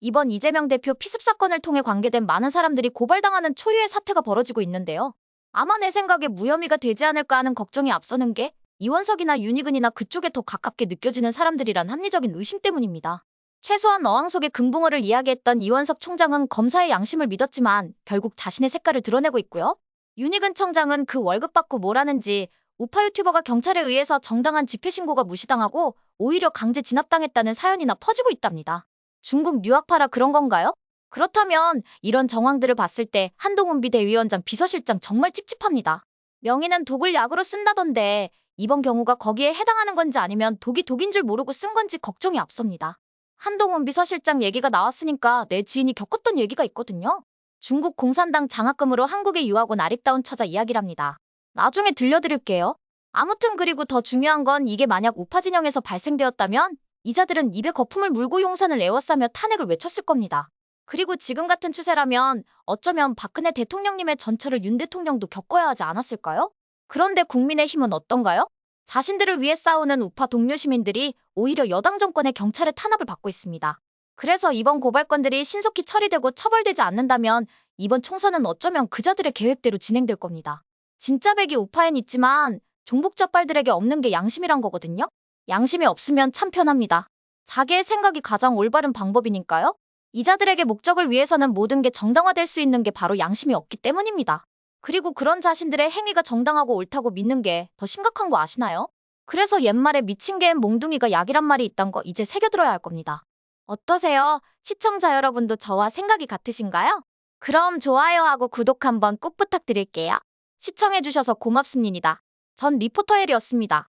이번 이재명 대표 피습 사건을 통해 관계된 많은 사람들이 고발당하는 초유의 사태가 벌어지고 있는데요. 아마 내 생각에 무혐의가 되지 않을까 하는 걱정이 앞서는 게 이원석이나 윤희근이나 그쪽에 더 가깝게 느껴지는 사람들이란 합리적인 의심 때문입니다. 최소한 어항 속의 금붕어를 이야기했던 이원석 총장은 검사의 양심을 믿었지만 결국 자신의 색깔을 드러내고 있고요. 윤희근 청장은 그 월급 받고 뭘 하는지 우파 유튜버가 경찰에 의해서 정당한 집회 신고가 무시당하고 오히려 강제 진압당했다는 사연이나 퍼지고 있답니다. 중국 유학파라 그런 건가요? 그렇다면 이런 정황들을 봤을 때 한동훈 비대위원장 비서실장 정말 찝찝합니다. 명의는 독을 약으로 쓴다던데 이번 경우가 거기에 해당하는 건지 아니면 독이 독인 줄 모르고 쓴 건지 걱정이 앞섭니다. 한동훈 비서실장 얘기가 나왔으니까 내 지인이 겪었던 얘기가 있거든요. 중국 공산당 장학금으로 한국에 유학 온 아립다운 처자 이야기랍니다. 나중에 들려드릴게요. 아무튼 그리고 더 중요한 건 이게 만약 우파 진영에서 발생되었다면 이자들은 입에 거품을 물고 용산을 에워싸며 탄핵을 외쳤을 겁니다. 그리고 지금 같은 추세라면 어쩌면 박근혜 대통령님의 전철을 윤 대통령도 겪어야 하지 않았을까요? 그런데 국민의힘은 어떤가요? 자신들을 위해 싸우는 우파 동료 시민들이 오히려 여당 정권의 경찰의 탄압을 받고 있습니다. 그래서 이번 고발건들이 신속히 처리되고 처벌되지 않는다면 이번 총선은 어쩌면 그자들의 계획대로 진행될 겁니다. 진짜 백이 우파엔 있지만 종북자빨들에게 없는 게 양심이란 거거든요. 양심이 없으면 참 편합니다. 자기의 생각이 가장 올바른 방법이니까요. 이자들에게 목적을 위해서는 모든 게 정당화될 수 있는 게 바로 양심이 없기 때문입니다. 그리고 그런 자신들의 행위가 정당하고 옳다고 믿는 게 더 심각한 거 아시나요? 그래서 옛말에 미친 개엔 몽둥이가 약이란 말이 있단 거 이제 새겨들어야 할 겁니다. 어떠세요? 시청자 여러분도 저와 생각이 같으신가요? 그럼 좋아요하고 구독 한번 꼭 부탁드릴게요. 시청해주셔서 고맙습니다. 전 리포터 헬이었습니다.